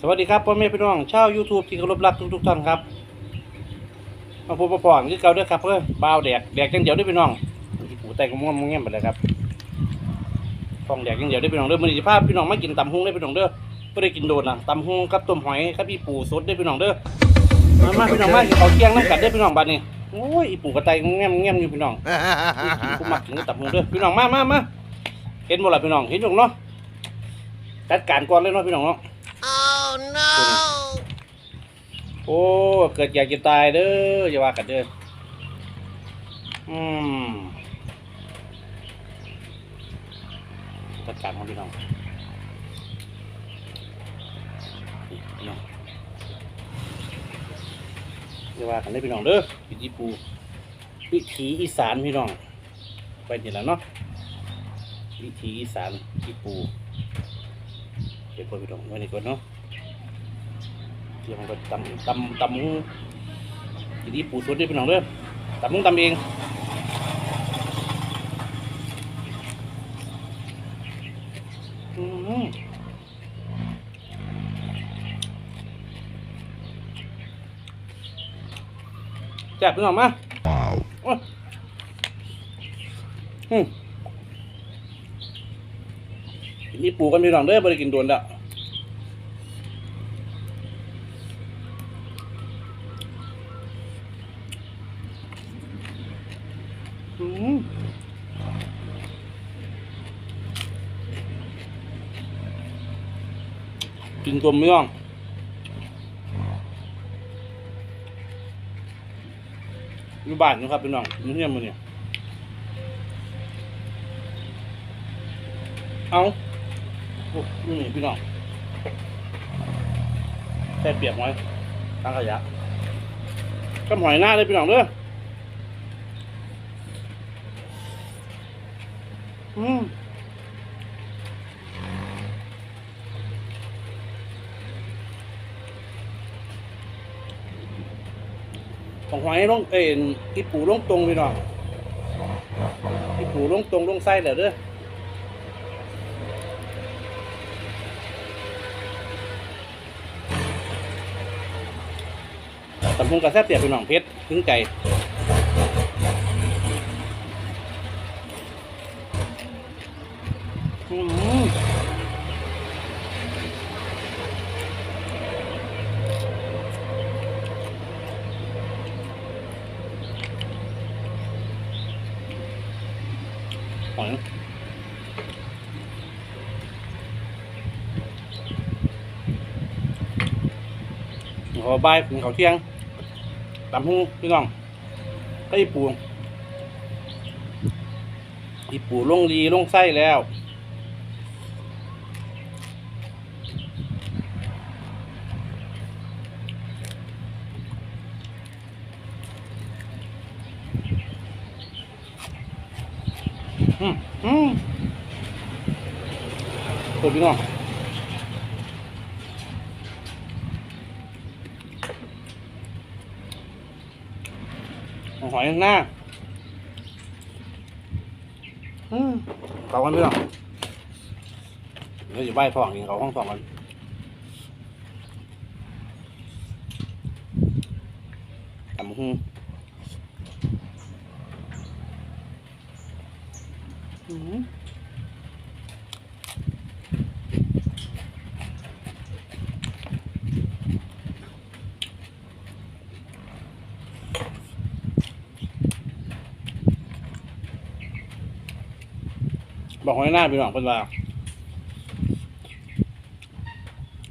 สวัสดีครับพ่อแม่พี่น้องชาว YouTube ที่เคารพรักทุกๆท่านครับมาพบมาพอนคือเก่าด้อครับเพื่อบ่าแดกแดกจังเดียวเด้อพี่น้องหูแตกม่วงม่วงเงี้ยไปเลยครับฟองแดกจังเดียวเด้อพี่น้องเด้อมือนี้สิพาพี่น้องมากินตำฮุ้งเด้พี่น้องเด้อบ่ได้กินโดนนะตำฮุ้งกับต้มหอยกับอีปูสดเด้พี่น้องเด้อมามาพี่น้องมากินข้าเที่ยงนำกันเด้พี่น้องบัดนี้โอ้ยอีปูกระไตแง้มแง้มอยู่พี่น้องกูมักกินตำฮุ้งเด้อพี่น้องมามามาเห็นบ่ล่ะพี่น้องเห็นอยู่เนาะจัดการก่อนเลยเนาะพี่น้องเนาะ no! โอ้เกิดอยากจะตายเด้ออย่าว่ากันเด้ออืมจัดการของพี่น้องนี่พี่น้องอย่าว่ากันได้พี่น้องเด้อวิธีปูวิถีอีสานพี่น้องไปนี่แล้วเนาะวิถีอีสานที่ปู ดี๋ยวพอพี่น้องไว้นี่ก่อนเนาะเดี๋ยวมันก็ตำตำตำหมูทีนี้ปูสดด้วยพี่น้องเด้อตำหมุงตำเองอืมแซ่บพี่น้องมา Wow. โอ้ยอืมทีนี้ ปูกันพี่น้องเด้อบ่ได้กินโดนแล้วอืมกินตัวไม่ต้องอยู่บ้านนะครับพี่น้องนี่เนี่ยมือเนี่ยเอา นี่พี่น้องแค่เปียกไว้ตั้งขยะก็หอยหน้าเลยพี่น้องเด้ออืมของหอยลงเอ็นอีปูลงตรงพี่น้องอีปูลงตรงลงไส้เดี๋ยวเด้อ ตำพุงกระแซบเปียกพี่น้องเพชรถึงใจอืมหอยขอบายกินข้าเที่ยง ตำหูพี่น้องก็อีปูอีปูลงดีลงไส้แล้วอืมอืมตัวพี่น้องเอา หอยหน้าอืมเกากันพี่น้องเดี๋ยวจะใบท้องกินเขาห้องท้องกันตำหูอืม บอกหอยหน้าพี่น้องเป็นว่า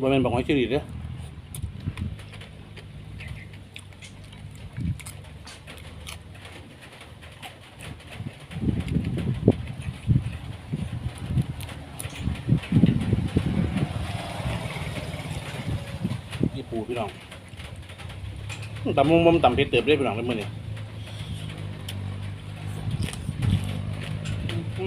บ่เป็นบอกหอยชิริเด้อยี่ปูพี่น้องตำมุมมุมตำเผ็ดเติบได้พี่น้องได้มื้อนี้อื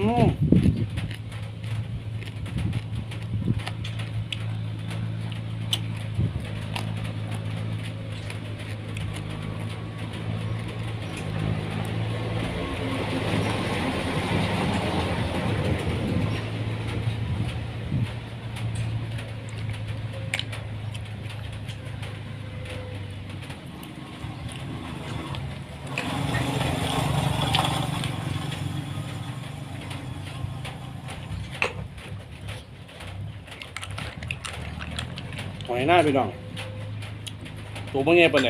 หน้าพี่น้องตัวเมื่อไงปไหน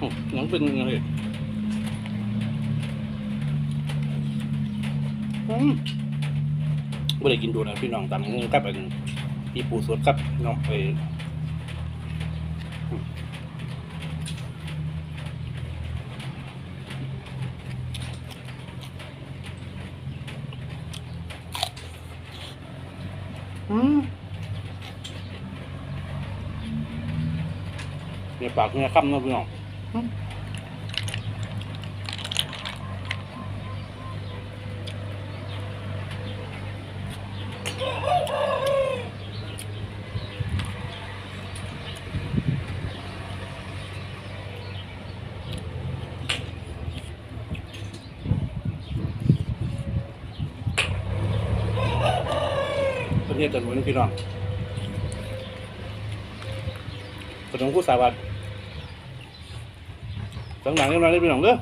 น้อหนังเป็นยังไงอืมไม่ได้กินดูนะพี่น้องตามงูกับอันพี่ปูสดครับน้องไป ปากเนี่ยค่ำเนาะพี่น้องอืมประเทศจันทบุรีพี่น้องขนมกู้สาวัสดิ์ สังหลังเรียบร้อยได้พี่น้องเด้อ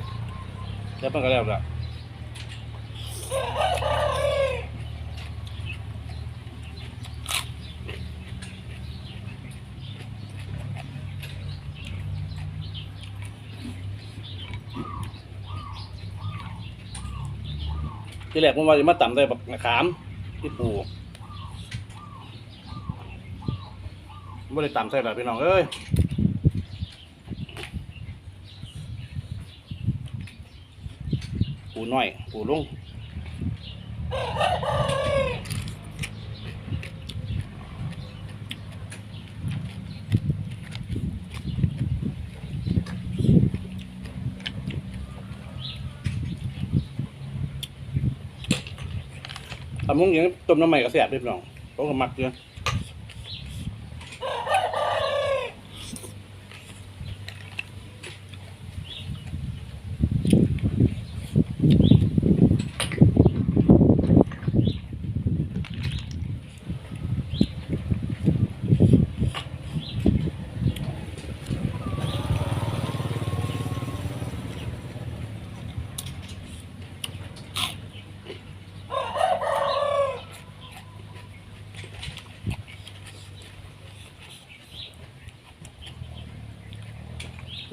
แล้วมันก็แล้วละที่แรกผมว่าจะมาต่ำได้บักมะขามที่ปูไม่ได้ต่ำใส่หรอกพี่น้องเอ้ย ปูน้อย ปูลุงทำมุ้งย่างต้มน้ำใหม่ก็เสียบด้วยพี่น้องผมก็มักเยอะ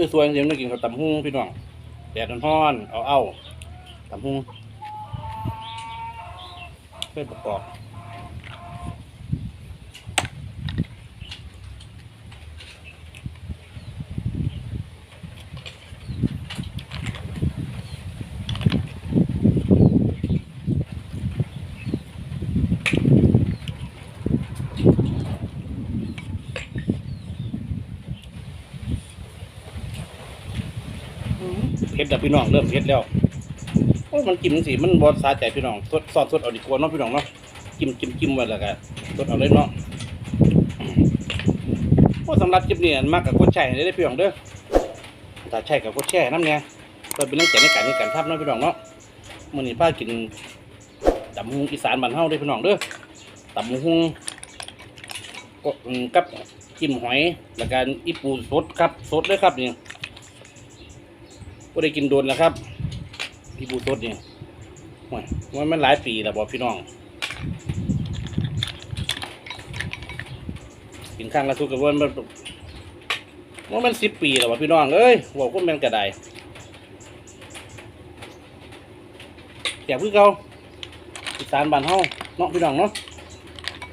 คือสวยจริงๆนี้กินกับตำหุ้งพี่น้องแดดร้อนๆเอาเอาตำหุ้งเพื่อประกอบ แล้วพี่น้องเริ่มเฮ็ดแล้วโอ้มันกินสิมันบอสาใจพี่น้องสดซอสดเอาดีกว่าเนาะพี่น้องเนาะจิ้มจิ้มจิ้มไว้แล้วก็สดเอาเลยเนาะโอ้สำหรับคลิปนี้มักกับกดแชร์ได้พี่น้องเด้อถ้าใช่กับกดแชร์น้ำเนี่ยเปิดเป็นเรื่องใจในการในการทำเนาะพี่น้องเนาะมื้อนี้ป้ากินตำหุงอีสานบ้านเฮาเด้พี่น้องเด้อตำหุงก็อืมกับจิ้มหอยแล้วก็อีปูสดครับสดเลยครับนี่ ก็ได้กินโดนแล้วครับ พี่บูสดเนี่ยมันมันหลายปีแล้วบอกพี่น้อง กินข้างละทุกกับว่ามันว่ามันสิบปีแล้วบอกพี่น้องเอ้ยบอกก็แมันกระไดแต่พื่อเขาอีสานบ้านเฮาเนาะพี่น้องเนาะ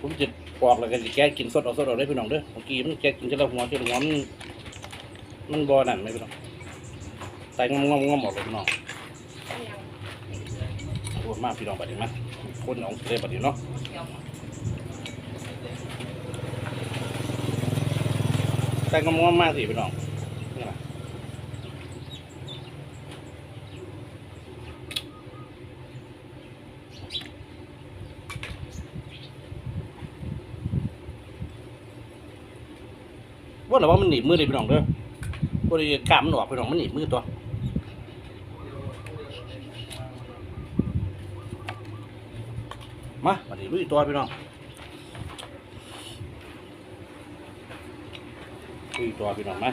ผมจะปอกแล้วก็จะแกะกินสดเอาสดเอาได้พี่น้องเด้อเมื่อกี้มันแกะกินจะละหัวจะละหัวมันมันบอนั่นไหมพี่น้อง ใส่งอมงอมงอมอกเลยพี่น้องรวมมากพี่น้องบัดนี้มั้ยคนเอาเลยบัดนี้เนาะใส่งอมงอมมากสิพี่น้องว่าแต่ว่ามันหนีบมือเลยพี่น้องเด้อพอดีกล้ามมันออกพี่น้องมันหนีบมือตัว มาบัดนี้ลุยตัวพี่น้องลุยตัวพี่น้องมา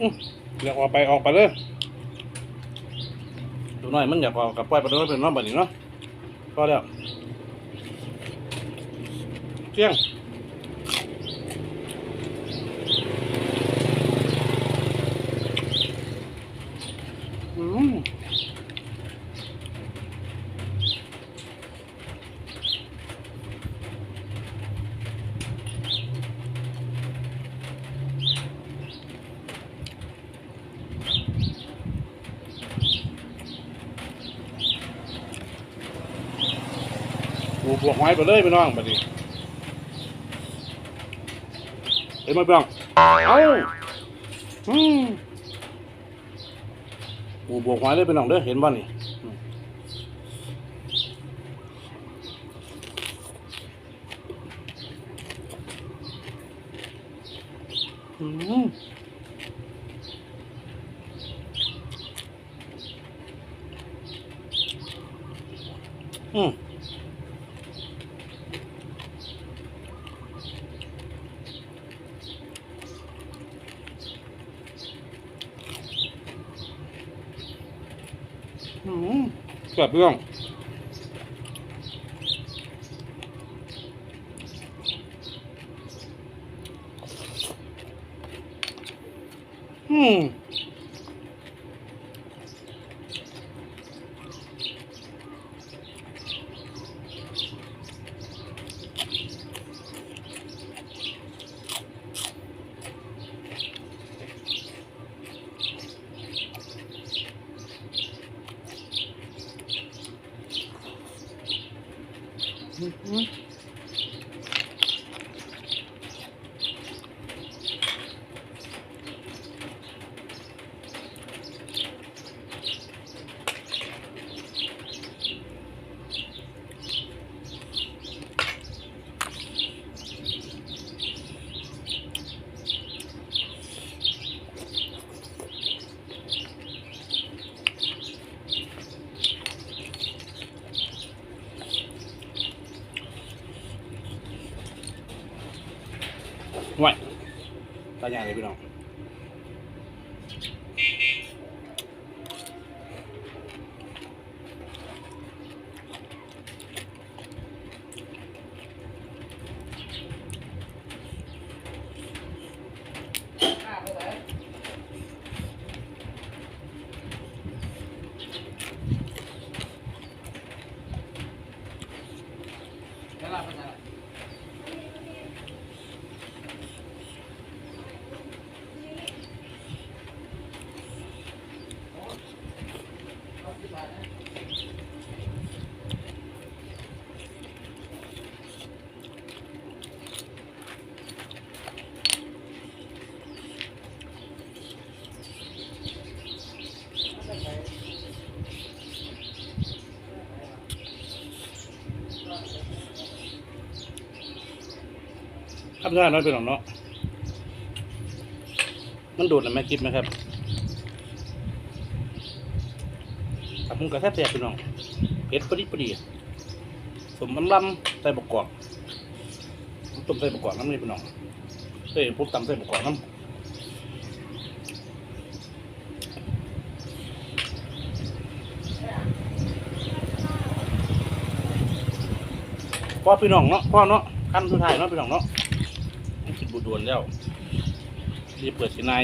อื้อ อยากออกไปออกไปเลยดูหน่อยมันอยากออกกับปล่อยไปเลยเป็นน้องแบบนี้เนาะก็แล้วเที่ยงอืม ปูบวกไม้ไปเลยพี่น้องแบบนี้เห็นไหมพี่น้องเอ้าอืมปูบวกไม้เลยพี่น้องเด้อเห็นบ้านี่อืมอืมอืม อืม เกือบเรื่องอืมอืมห่วย ตายอย่างเลยพี่น้อง ครับท่านน้อยพี่น้องเนาะมันโดดนะแม่คิดไหมครับตับมุงกระแทบแตกพี่น้องเผ็ดปรี๊ดปรี๊ดสมลำลำใส่บกกอกผมต้มใส่บกกอกน้ำนี่พี่น้องเอ้ยผมตำใส่บกกอกน้ำพ่อพี่น้องเนาะพ่อเนาะขั้นสุดท้ายเนาะพี่น้องเนาะ บุดวนแล้วรีบเปิดสินาย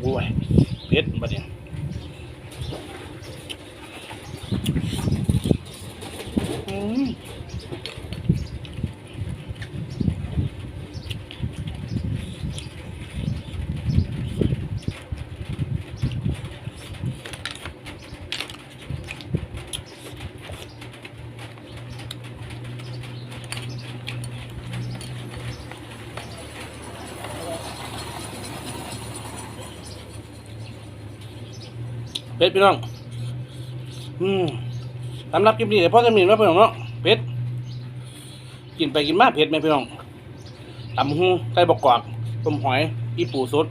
โอ้ยเพชรบัดเนี่ย พี่น้อง อืมสำหรับคลิปนี้เดี๋ยวพ่อจะมีว่าพี่น้องเนาะเผ็ดกินไปกินมาเผ็ดไหมพี่น้องตำหูไก่บกกวากต้มหอยอีปูสด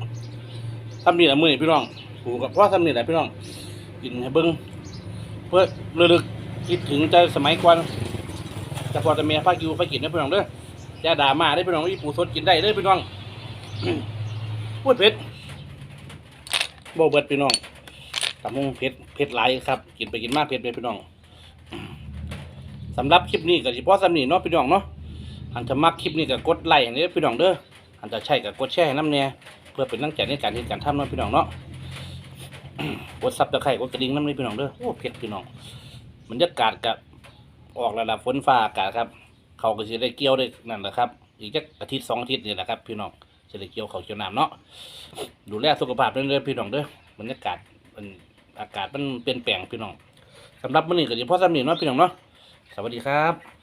ทำนี่แหละมือนี่พี่น้องปูกับพ่อทำนี่แหละพี่น้อง กินให้เบิ้งเพื่อระลึกคิดถึงใจสมัยก่อนแต่พอจะเมียพากิวพากินนะพี่น้องเด้ออย่าด่ามาได้พี่น้องอีปูสดกินได้เด้อพี่น้องพูดเผ็ดโบเบิดพี่น้อง ตำมงเผ็ดเผ็ดหลายครับ กินไปกินมากเผ็ดไปพี่น้องสำหรับคลิปนี้ก็สิพอสำนีเนาะพี่น้องเนาะอันจะมักคลิปนี้ก็กดไลค์ให้เด้พี่น้องเด้ออันจะใช่ก็กดแชร์ให้น้ำเนี่ยเพื่อเป็นตั้งใจในการที่การทำเนาะพี่น้องเนาะกดซับตะไคร่กดกระดิ่งน้ำนี่พี่น้องเด้อโอ้เผ็ดพี่น้องบรรยากาศกับออกแล้วล่ะฝนฟ้าอากาศครับ เขาก็จะได้เกี่ยวได้นั่นแหละครับ อีกจักอาทิตย์สองอาทิตย์นี่แหละครับ พี่น้องจะได้เกี่ยวเขาเกี่ยวน้ำเนาะดูแลสุขภาพเรื่อยๆพี่น้องเด้อบรรยากาศมัน อากาศมันเปลี่ยนแปลงพี่น้องสำหรับมื้อนี้ก็สิพอสำนีเนาะพี่น้องเนาะสวัสดีครับ